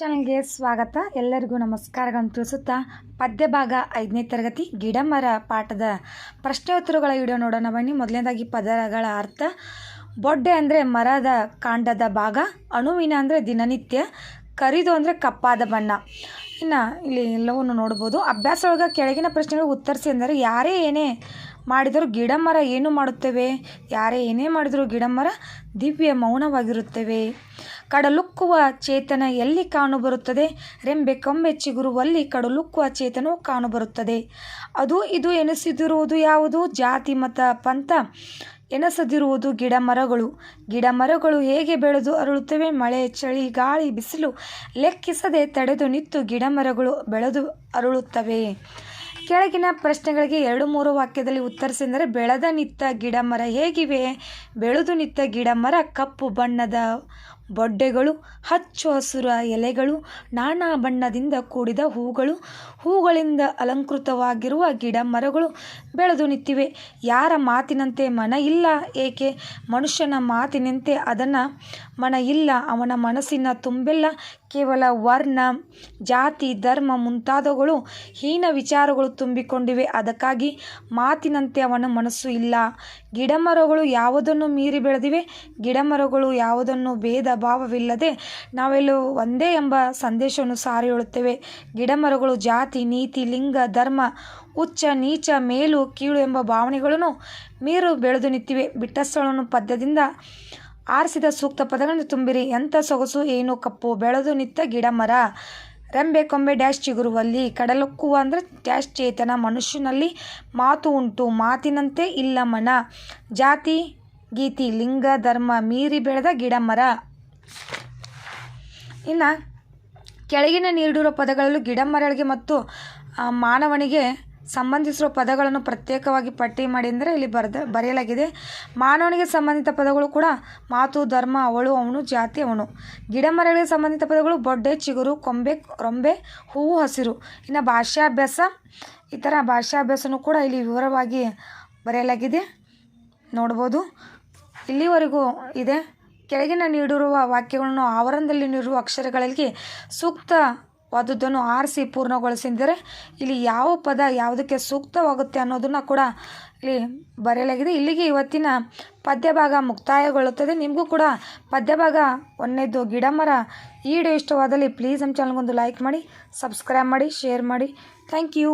ಚಾನಲ್ಗೆ ಸ್ವಾಗತ. ಎಲ್ಲರಿಗೂ ನಮಸ್ಕಾರಗಳನ್ನು ತಿಳಿಸುತ್ತಾ ಪದ್ಯ ಭಾಗ ಐದನೇ ತರಗತಿ, ಗಿಡಮರ ಪಾಠದ ಪ್ರಶ್ನೆ ಉತ್ತರಗಳ ವಿಡಿಯೋ ನೋಡೋಣ ಬನ್ನಿ. ಮೊದಲನೇದಾಗಿ ಪದಗಳ ಅರ್ಥ. ಬೊಡ್ಡೆ ಅಂದರೆ ಮರದ ಕಾಂಡದ ಭಾಗ, ಅಣುವಿನ ಅಂದರೆ ದಿನನಿತ್ಯ, ಕರಿದು ಅಂದರೆ ಕಪ್ಪಾದ ಬಣ್ಣ. ಇನ್ನು ಇಲ್ಲಿ ಎಲ್ಲವನ್ನು ನೋಡ್ಬೋದು. ಅಭ್ಯಾಸ ಒಳಗೆ ಕೆಳಗಿನ ಪ್ರಶ್ನೆಗಳು ಉತ್ತರಿಸಿ ಅಂದರೆ, ಯಾರೇ ಏನೇ ಮಾಡಿದರೂ ಗಿಡ ಮರ ಏನು ಮಾಡುತ್ತವೆ? ಯಾರೇ ಏನೇ ಮಾಡಿದರೂ ಗಿಡ ಮರ ದಿವ್ಯ ಮೌನವಾಗಿರುತ್ತವೆ. ಕಡಲುಕ್ಕುವ ಚೇತನ ಎಲ್ಲಿ ಕಾಣುಬರುತ್ತದೆ? ರೆಂಬೆ ಕೊಂಬೆ ಚಿಗುರುವಲ್ಲಿ ಕಡಲುಕ್ಕುವ ಚೇತನವು ಕಾಣುಬರುತ್ತದೆ. ಅದು ಇದು ಎನಿಸಿದಿರುವುದು ಯಾವುದು? ಜಾತಿ, ಮತ, ಪಂಥ ಎನಸದಿರುವುದು ಗಿಡ ಮರಗಳು ಗಿಡ ಮರಗಳು ಹೇಗೆ ಬೆಳೆದು ಅರಳುತ್ತವೆ? ಮಳೆ, ಚಳಿ, ಗಾಳಿ, ಬಿಸಿಲು ಲೆಕ್ಕಿಸದೆ ತಡೆದು ನಿಂತು ಗಿಡ ಮರಗಳು ಬೆಳೆದು ಅರಳುತ್ತವೆ. ಕೆಳಗಿನ ಪ್ರಶ್ನೆಗಳಿಗೆ ಎರಡು ಮೂರು ವಾಕ್ಯದಲ್ಲಿ ಉತ್ತರಿಸಿದರೆ, ಬೆಳೆದ ನಿತ್ತ ಗಿಡ ಮರ ಹೇಗಿವೆ? ಬೆಳೆದು ನಿತ್ತ ಗಿಡ ಮರ ಕಪ್ಪು ಬಣ್ಣದ ಬೊಡ್ಡೆಗಳು, ಹಚ್ಚು ಹಸುರ ಎಲೆಗಳು, ನಾನಾ ಬಣ್ಣದಿಂದ ಕೂಡಿದ ಹೂಗಳು, ಹೂಗಳಿಂದ ಅಲಂಕೃತವಾಗಿರುವ ಗಿಡ ಮರಗಳು ಬೆಳೆದು ನಿಂತಿವೆ. ಯಾರ ಮಾತಿನಂತೆ ಮನ ಇಲ್ಲ, ಏಕೆ ಮನುಷ್ಯನ ಮಾತಿನಂತೆ ಅದನ್ನು ಮನ ಇಲ್ಲ, ಅವನ ಮನಸ್ಸಿನ ತುಂಬೆಲ್ಲ ಕೇವಲ ವರ್ಣ, ಜಾತಿ, ಧರ್ಮ ಮುಂತಾದವುಗಳು, ಹೀನ ವಿಚಾರಗಳು ತುಂಬಿಕೊಂಡಿವೆ. ಅದಕ್ಕಾಗಿ ಮಾತಿನಂತೆ ಅವನ ಮನಸ್ಸು ಇಲ್ಲ. ಗಿಡಮರಗಳು ಯಾವುದನ್ನು ಮೀರಿ ಬೆಳೆದಿವೆ? ಗಿಡಮರಗಳು ಯಾವುದನ್ನು ಭೇದ ಭಾವವಿಲ್ಲದೆ ನಾವೆಲ್ಲೂ ಒಂದೇ ಎಂಬ ಸಂದೇಶವನ್ನು ಸಾರಿ ಹೇಳುತ್ತೇವೆ ಗಿಡಮರಗಳು ಜಾತಿ, ನೀತಿ, ಲಿಂಗ, ಧರ್ಮ ಉಚ್ಚ ನೀಚ, ಮೇಲು, ಕೀಳು ಎಂಬ ಭಾವನೆಗಳನ್ನು ಮೀರು ಬೆಳೆದು ನಿಂತಿವೆ. ಬಿಟ್ಟ ಸ್ಥಳವನ್ನು ಪದ್ಯದಿಂದ ಆರಿಸಿದ ಸೂಕ್ತ ಪದಗಳನ್ನು ತುಂಬಿರಿ. ಎಂಥ ಸೊಗಸು, ಏನು ಕಪ್ಪು ಬೆಳೆದು ನಿತ್ತ ಗಿಡ ಮರ ರೆಂಬೆ ಕೊಂಬೆ ಡ್ಯಾಶ್ ಚಿಗುರುವಲ್ಲಿ ಕಡಲಕ್ಕುವ ಅಂದರೆ ಡ್ಯಾಶ್ ಚೇತನ ಮನುಷ್ಯನಲ್ಲಿ ಮಾತು ಉಂಟು, ಮಾತಿನಂತೆ ಇಲ್ಲ ಮನ. ಜಾತಿ, ಗೀತಿ, ಲಿಂಗ, ಧರ್ಮ ಮೀರಿ ಬೆಳೆದ ಗಿಡ ಮರ ಇನ್ನು ಕೆಳಗಿನ ನೀಡಿರುವ ಪದಗಳಲ್ಲೂ ಗಿಡ ಮರಗಳಿಗೆ ಮತ್ತು ಮಾನವನಿಗೆ ಸಂಬಂಧಿಸಿರುವ ಪದಗಳನ್ನು ಪ್ರತ್ಯೇಕವಾಗಿ ಪಟ್ಟಿ ಮಾಡಿ ಅಂದರೆ ಇಲ್ಲಿ ಬರೆದ ಬರೆಯಲಾಗಿದೆ, ಮಾನವನಿಗೆ ಸಂಬಂಧಿತ ಪದಗಳು ಕೂಡ ಮಾತು, ಧರ್ಮ, ಅವಳು, ಅವನು, ಜಾತಿ, ಅವನು. ಗಿಡ ಮರಗಳಿಗೆ ಸಂಬಂಧಿತ ಪದಗಳು ಬೊಡ್ಡೆ, ಚಿಗುರು, ಕೊಂಬೆ, ರೊಂಬೆ, ಹೂವು, ಹಸಿರು. ಇನ್ನು ಭಾಷಾಭ್ಯಾಸ ಈ ಥರ ಭಾಷಾಭ್ಯಾಸನೂ ಕೂಡ ಇಲ್ಲಿ ವಿವರವಾಗಿ ಬರೆಯಲಾಗಿದೆ. ನೋಡ್ಬೋದು. ಇಲ್ಲಿವರೆಗೂ ಇದೆ. ಕೆಳಗಿನ ನೀಡಿರುವ ವಾಕ್ಯಗಳನ್ನು ಆವರಣದಲ್ಲಿ ನೀಡಿರುವ ಅಕ್ಷರಗಳಲ್ಲಿ ಸೂಕ್ತವಾದದ್ದನ್ನು ಆರಿಸಿ ಪೂರ್ಣಗೊಳಿಸಿದರೆ ಇಲ್ಲಿ ಯಾವ ಪದ ಯಾವುದಕ್ಕೆ ಸೂಕ್ತವಾಗುತ್ತೆ ಅನ್ನೋದನ್ನು ಕೂಡ ಇಲ್ಲಿ ಬರೆಯಲಾಗಿದೆ. ಇಲ್ಲಿಗೆ ಇವತ್ತಿನ ಪದ್ಯಭಾಗ ಮುಕ್ತಾಯಗೊಳ್ಳುತ್ತದೆ. ನಿಮಗೂ ಕೂಡ ಪದ್ಯಭಾಗ ಒಂದನೇದು ಗಿಡ ಮರ ಈ ವಿಡಿಯೋ ಇಷ್ಟವಾದಲ್ಲಿ ಪ್ಲೀಸ್ ನಮ್ಮ ಚಾನಲ್ಗೊಂದು ಲೈಕ್ ಮಾಡಿ ಸಬ್ಸ್ಕ್ರೈಬ್ ಮಾಡಿ ಶೇರ್ ಮಾಡಿ. Thank you